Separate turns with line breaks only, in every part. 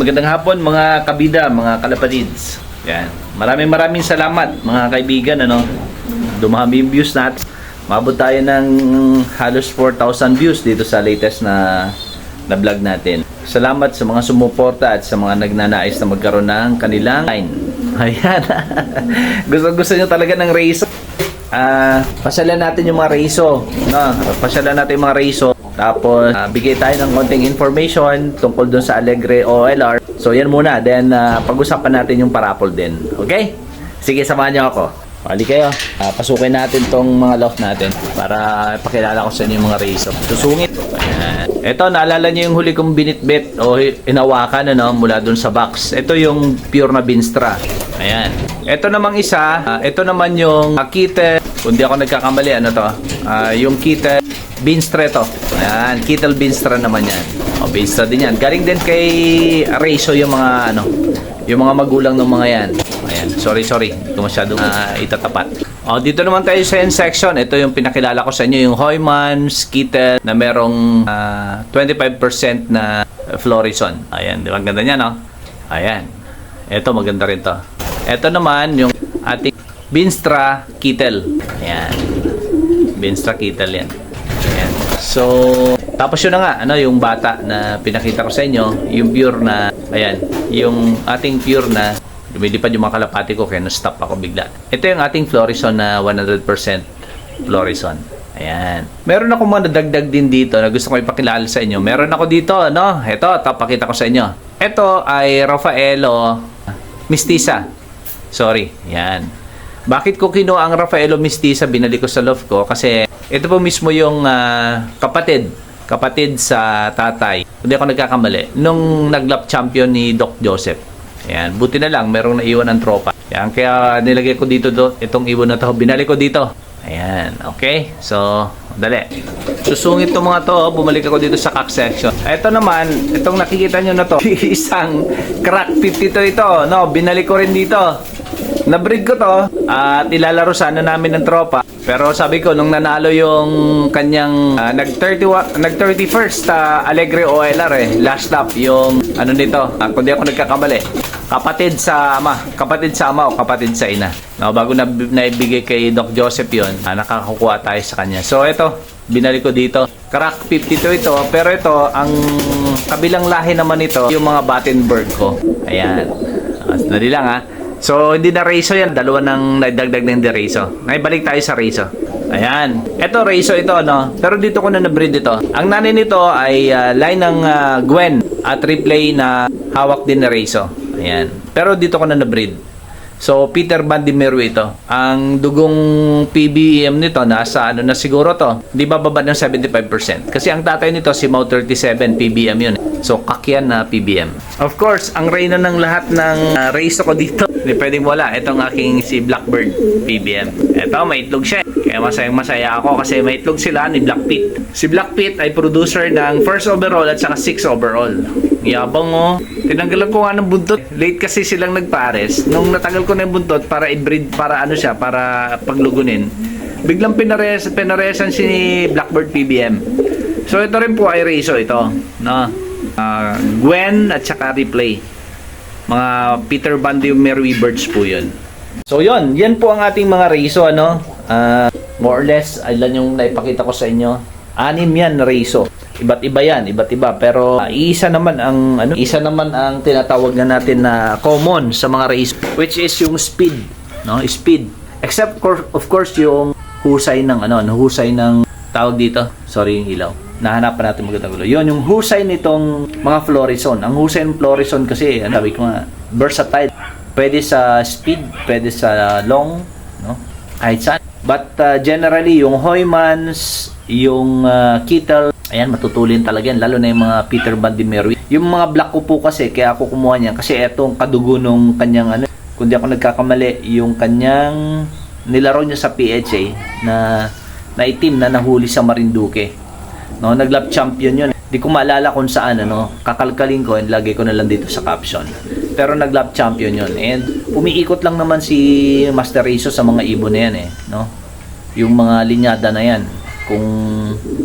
Magandang hapon mga kabida, mga kalapatids. Yan. Maraming maraming salamat mga kaibigan ano. Dumami yung views natin. Mabot tayo ng halos 4,000 views dito sa latest na na vlog natin. Salamat sa mga sumuporta at sa mga nagnanais na magkaroon ng kanilang line. Ayan. gusto gusto nyo talaga ng race. Ah, pasyalan natin yung mga reso, no? Pasyalan natin yung mga reso. Tapos ah, bigay tayo ng konting information tungkol dun sa Alegre OLR. So yan muna, then ah, pag-usapan natin yung parapol din. Okay? Sige, samahan niyo ako. Pali kayo. Ah, pasukin natin tong mga loft natin para pakilala ko sa inyo yung mga reso. Susungit. Ito, naalala niyo yung huli kong binitbit o inawakan ano, mula dun sa box. Ito yung pure na Binstra. Ayan. Ito namang isa, ah, ito naman yung uh, Kite, kung di ako nagkakamali, ano to? Ah, yung Kite Binstra to. Ayan, Kittel Binstra naman yan. O, Binstra din yan. Galing din kay Rezo yung mga, ano, yung mga magulang ng mga yan. Ayan, sorry, sorry. Hindi ko ah, itatapat. O, dito naman tayo sa end section. Ito yung pinakilala ko sa inyo, yung Hoymans, Kittel, na merong ah, 25% na Florison. Ayan, di ba? Ang ganda niya, no? Ayan. Ito, maganda rin to. Ito naman, yung ating Binstra Kittel. Ayan. Binstra Kittel yan. Ayan. So, tapos yun na nga, ano, yung bata na pinakita ko sa inyo, yung pure na, ayan, yung ating pure na, lumilipad yung mga kalapati ko, kaya na-stop ako bigla. Ito yung ating Florison na 100% Florison. Ayan. Meron ako mga nadagdag din dito na gusto ko ipakilala sa inyo. Meron ako dito, no? Ito, tapakita ko sa inyo. Ito ay Rafaelo Mistisa. Sorry, yan. Bakit ko kinuha ang Rafaelo Mistisa, binalik ko sa love ko? Kasi ito po mismo yung ah, kapatid, kapatid sa tatay. Hindi ako nagkakamali. Nung naglap champion ni Doc Joseph. Ayan, buti na lang, merong naiwan ng tropa. Ayan, kaya nilagay ko dito do, itong ibon na to. Binalik ko dito. Ayan, okay? So, dali. Susungit to mga to, oh. bumalik ako dito sa cock section. Ito naman, itong nakikita nyo na to, isang crack 52 ito, no? Binalik ko rin dito. Nabreed ko to at ilalaro sana namin ng tropa. Pero sabi ko nung nanalo yung kanyang ah, nag 30 nag 31st ah, Alegre OLR eh last lap yung ano nito uh, kundi ako nagkakamali kapatid sa ama kapatid sa ama o kapatid sa ina no, bago na naibigay kay Doc Joseph yon uh, nakakakuha tayo sa kanya so ito binalik ko dito crack 52 ito pero ito ang kabilang lahi naman ito yung mga Battenberg ko ayan uh, dali lang ha So, hindi na Rezo yan. Dalawa nang nagdagdag ng Rezo. Ngayon, balik tayo sa Rezo. Ayan. Ito, Rezo ito, no? Pero dito ko na na-breed ito. Ang nanay nito ay ah, line ng ah, Gwen at replay na hawak din na Rezo. Ayan. Pero dito ko na na-breed. So, Peter Bandimero ito. Ang dugong PBM nito, nasa ano na siguro to. Di ba baba ng 75%? Kasi ang tatay nito, si Mau 37 PBM yun. So, kakyan na PBM. Of course, ang reyna ng lahat ng uh, race ko dito, hindi pwedeng wala. Itong aking si Blackbird PBM. Ito, may itlog siya. Kaya masayang masaya ako kasi may itlog sila ni Black Pit. Si Black Pit ay producer ng first overall at saka six overall. Yabang oh. Tinanggalan ko nga ng buntot. Late kasi silang nagpares. Nung natagal ko na yung buntot para i-breed, para ano siya, para paglugunin. Biglang pinares, pinaresan si Blackbird PBM. So ito rin po ay Rezo ito. No? Ah, Gwen at saka Replay. Mga Peter Bundy Mary Birds po yun. So yun, yan po ang ating mga Rezo ano. Ah, more or less, ilan yung naipakita ko sa inyo. Anim yan Rezo. Iba't iba yan, iba't iba. Pero uh, isa naman ang ano, isa naman ang tinatawag na natin na common sa mga race which is yung speed, no? Speed. Except of course yung husay ng ano, no? husay ng tawag dito. Sorry yung ilaw. Nahanapan natin magandang gulo. Yun, yung husay nitong mga Florison. Ang husay ng Florison kasi, ano, sabi ko nga, versatile. Pwede sa speed, pwede sa long, no? Kahit saan. But uh, generally, yung Hoymans, yung uh, Kittel, ayan, matutulin talaga yan. Lalo na yung mga Peter Bandimero. Yung mga black ko po kasi, kaya ako kumuha niyan. Kasi etong kadugo nung kanyang, ano, kundi ako nagkakamali, yung kanyang nilaro niya sa PHA na na itim na nahuli sa Marinduque. No, naglap champion 'yon. Di ko maalala kung saan ano, kakalkalin ko and lagay ko na lang dito sa caption. Pero naglap champion 'yon. And umiikot lang naman si Master Rizzo sa mga ibon na yan eh, no? Yung mga linyada na yan. Kung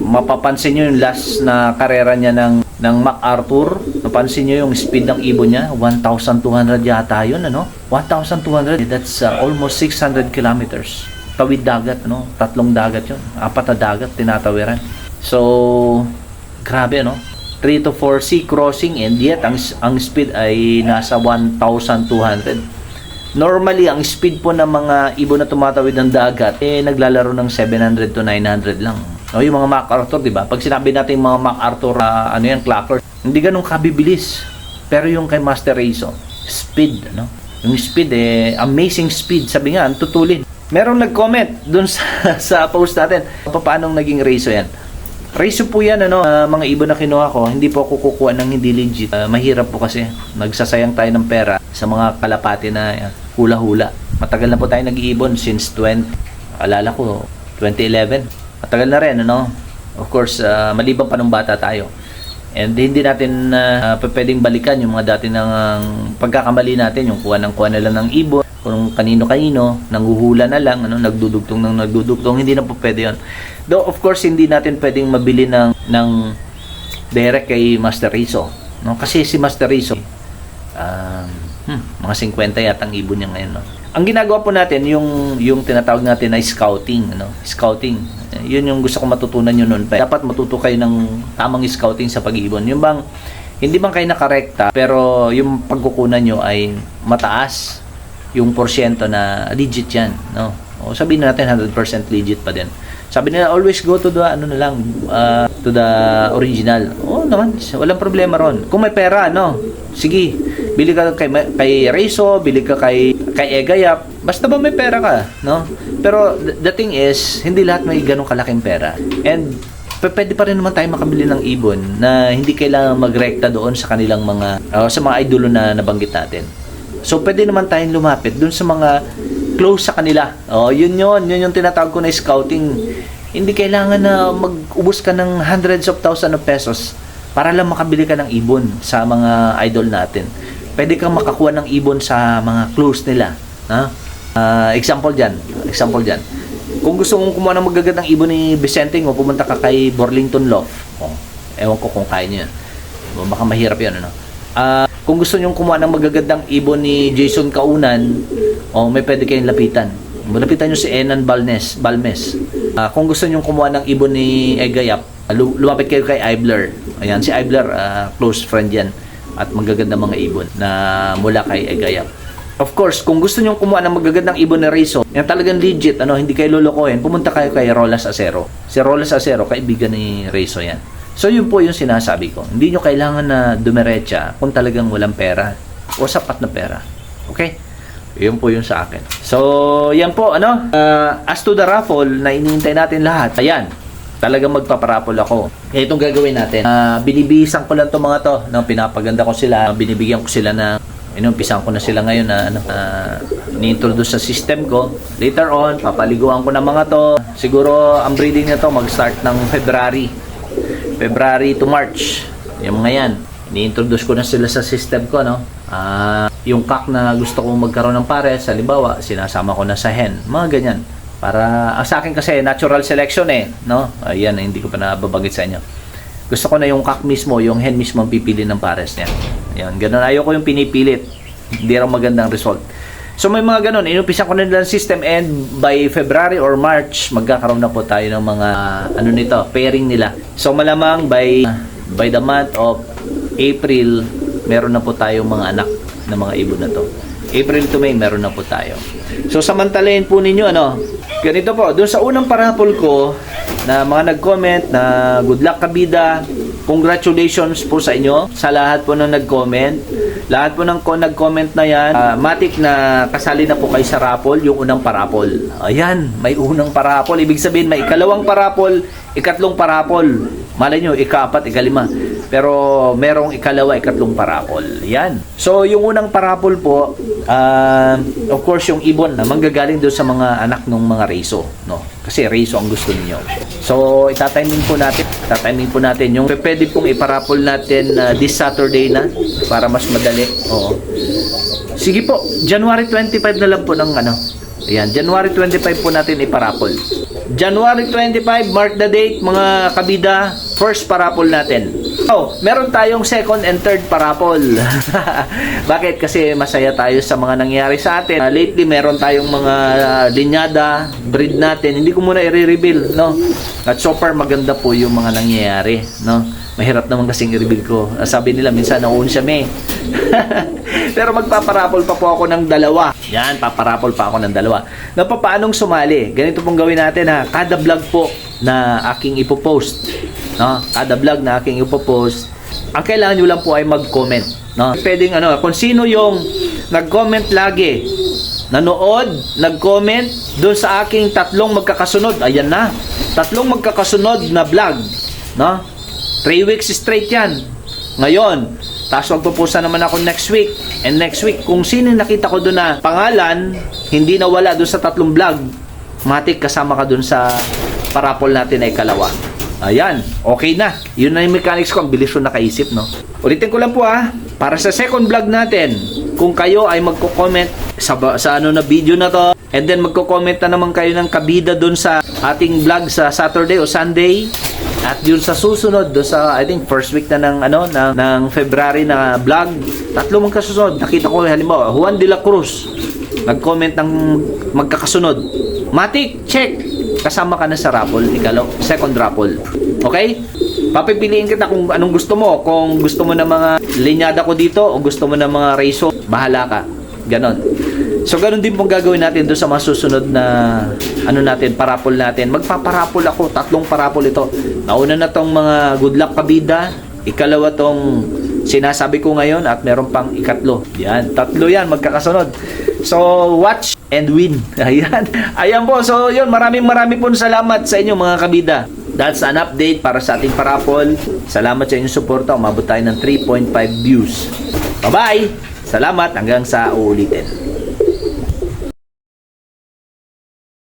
mapapansin niyo yung last na karera niya ng ng MacArthur. Napansin nyo yung speed ng ibon niya? 1,200 yata yun, ano? 1,200. That's uh, almost 600 kilometers. Tawid dagat, ano? Tatlong dagat yun. Apat na dagat, tinatawiran. So, grabe, ano? 3 to 4 sea crossing and yet ang, ang speed ay nasa 1,200. Normally, ang speed po ng mga ibon na tumatawid ng dagat, eh, naglalaro ng 700 to 900 lang. No, yung mga MacArthur, di ba? Pag sinabi natin mga MacArthur, ah, ano yan, clocker, hindi ganun kabibilis. Pero yung kay Master Razo, speed, ano? Yung speed, eh, amazing speed. Sabi nga, ang tutulin. Merong nag-comment dun sa, sa post natin, paano naging Razo yan? Razo po yan, ano, ah, mga ibon na kinuha ko, hindi po ako kukuha ng hindi legit. Ah, mahirap po kasi, nagsasayang tayo ng pera sa mga kalapati na ah, hula-hula. Matagal na po tayo nag-iibon since 20, alala ko, 2011. Matagal na rin, ano? Of course, ah, maliban pa nung bata tayo. And hindi natin uh, pwedeng balikan yung mga dati ng pagkakamali natin, yung kuha ng kuha na lang ng ibon, kung kanino-kanino, nanghuhula na lang, ano, nagdudugtong ng nagdudugtong, hindi na po pwede yun. Though, of course, hindi natin pwedeng mabili ng, ng direct kay Master Rizzo. No? Kasi si Master Rizzo, um, hmm, mga 50 yata ang ibon niya ngayon. No? Ang ginagawa po natin, yung, yung tinatawag natin na scouting. Ano? Scouting. Yun yung gusto ko matutunan nyo noon. Dapat matuto kayo ng tamang scouting sa pag-ibon. Yung bang, hindi bang kayo nakarekta, pero yung pagkukunan nyo ay mataas yung porsyento na legit yan. No? O sabihin natin 100% legit pa din. Sabi nila, always go to the, ano na lang, uh, to the original. Oo naman, walang problema ron. Kung may pera, no? Sige, bili ka kay, kay Rezo, bili ka kay, kay Egayap, basta ba may pera ka, no? Pero th- the thing is, hindi lahat may ganong kalaking pera. And pwede pa rin naman tayo makabili ng ibon na hindi kailangan magrekta doon sa kanilang mga, uh, sa mga idolo na nabanggit natin. So, pwede naman tayong lumapit doon sa mga close sa kanila. Oh, yun yun. Yun yung tinatawag ko na scouting. Hindi kailangan na mag-ubos ka ng hundreds of thousands of pesos para lang makabili ka ng ibon sa mga idol natin. Pwede kang makakuha ng ibon sa mga close nila. Ha? Ah, example dyan. Example dyan. Kung gusto mong kumuha ng magagandang ibon ni Vicente mo, pumunta ka kay Burlington Loft. Oh, ewan ko kung kaya niyo yan. Baka mahirap yan, ano? Ah, kung gusto nyong kumuha ng magagandang ibon ni Jason Kaunan, oh, may pwede kayong lapitan. Lapitan nyo si Enan Balnes, Balmes. Ah, kung gusto nyong kumuha ng ibon ni Egayap, lu- lumapit kayo kay Ibler. Ayan, si Ibler, ah, close friend yan. At magaganda mga ibon na mula kay Egayap. Of course, kung gusto nyong kumuha ng magagandang ibon ni Rizzo, yan talagang legit, ano, hindi kayo lolokohin, pumunta kayo kay Rolas Acero. Si Rolas Acero, kaibigan ni Rizzo yan. So yun po yung sinasabi ko. Hindi nyo kailangan na dumiretsa kung talagang walang pera o sapat na pera. Okay? Yun po yung sa akin. So, yan po, ano? Uh, as to the raffle na iniintay natin lahat, ayan, talagang magpaparapol ako. Kaya itong gagawin natin. Uh, binibisan ko lang to mga to. No? Pinapaganda ko sila. Binibigyan ko sila na inumpisan ko na sila ngayon na ano, uh, ni-introduce sa system ko. Later on, papaliguan ko na mga to. Siguro, ang breeding na to mag-start ng February. February to March. Yung mga yan. Ni-introduce ko na sila sa system ko, no? Ah, yung kak na gusto kong magkaroon ng pares, halimbawa, sinasama ko na sa hen. Mga ganyan. Para, ang sa akin kasi, natural selection eh, no? Ayan, hindi ko pa nababagit sa inyo. Gusto ko na yung kak mismo, yung hen mismo ang pipili ng pares niya. Yan, ganun. Ayoko yung pinipilit. Hindi raw magandang result. So may mga ganun, inupisan ko na nila ang system and by February or March, magkakaroon na po tayo ng mga ano nito, pairing nila. So malamang by by the month of April, meron na po tayong mga anak ng mga ibon na to. April to May, meron na po tayo. So samantalahin po ninyo ano, ganito po, doon sa unang parapol ko na mga nag-comment na good luck kabida, congratulations po sa inyo sa lahat po ng nag-comment. Lahat po ng nag-comment na yan, ah, matik na kasali na po kayo sa raffle, yung unang parapol. Ayan, may unang parapol. Ibig sabihin, may ikalawang parapol, ikatlong parapol. Malay nyo, ikaapat, ikalima. Pero merong ikalawa, ikatlong parapol. Yan. So, yung unang parapol po, ah, of course, yung ibon na manggagaling doon sa mga anak ng mga reso. No? Kasi reso ang gusto niyo. So, itatiming po natin. Itatiming po natin. Yung pwede pong iparapol natin ah, this Saturday na para mas madali. Oo. Sige po, January 25 na lang po ng ano. Ayan, January 25 po natin iparapol. January 25, mark the date mga kabida, first parapol natin. Oh, meron tayong second and third parapol. Bakit? Kasi masaya tayo sa mga nangyari sa atin. Uh, lately, meron tayong mga uh, linyada, breed natin. Hindi ko muna i-reveal, no? At so far, maganda po yung mga nangyayari, no? Mahirap naman kasing i-reveal ko. Uh, sabi nila, minsan nauun siya, me. Pero magpaparapol pa po ako ng dalawa. Yan, paparapol pa ako ng dalawa. Na pa- paanong sumali? Ganito pong gawin natin ha. Kada vlog po na aking ipopost. No? Kada vlog na aking ipopost. Ang kailangan nyo lang po ay mag-comment. No? Pwedeng ano, kung sino yung nag-comment lagi, nanood, nag-comment doon sa aking tatlong magkakasunod. Ayan na. Tatlong magkakasunod na vlog. No? 3 weeks straight yan. Ngayon, tapos magpupusa naman ako next week. And next week, kung sino nakita ko doon na pangalan, hindi nawala doon sa tatlong vlog, matik kasama ka doon sa parapol natin ay kalawa. Ayan, okay na. Yun na yung mechanics ko. Ang bilis ko nakaisip, no? Ulitin ko lang po ha. Para sa second vlog natin, kung kayo ay magko-comment sa, sa ano na video na to, and then magko-comment na naman kayo ng kabida doon sa ating vlog sa Saturday o Sunday, at yun sa susunod, do sa I think first week na ng ano ng, ng February na vlog, tatlo mong kasunod. Nakita ko halimbawa Juan de la Cruz nag-comment ng magkakasunod. Matik, check. Kasama ka na sa raffle, ikalo, second raffle. Okay? Papipiliin kita kung anong gusto mo. Kung gusto mo ng mga linyada ko dito o gusto mo ng mga race bahala ka. Ganon. So, ganun din pong gagawin natin doon sa mga susunod na ano natin, parapol natin. Magpaparapol ako, tatlong parapol ito. Nauna na tong mga good luck kabida, ikalawa tong sinasabi ko ngayon at meron pang ikatlo. Yan, tatlo yan, magkakasunod. So, watch and win. Ayan. Ayan po. So, yun, maraming maraming po salamat sa inyo mga kabida. That's an update para sa ating parapol. Salamat sa inyong suporta. Umabot tayo ng 3.5 views. Bye-bye! Salamat hanggang sa uulitin.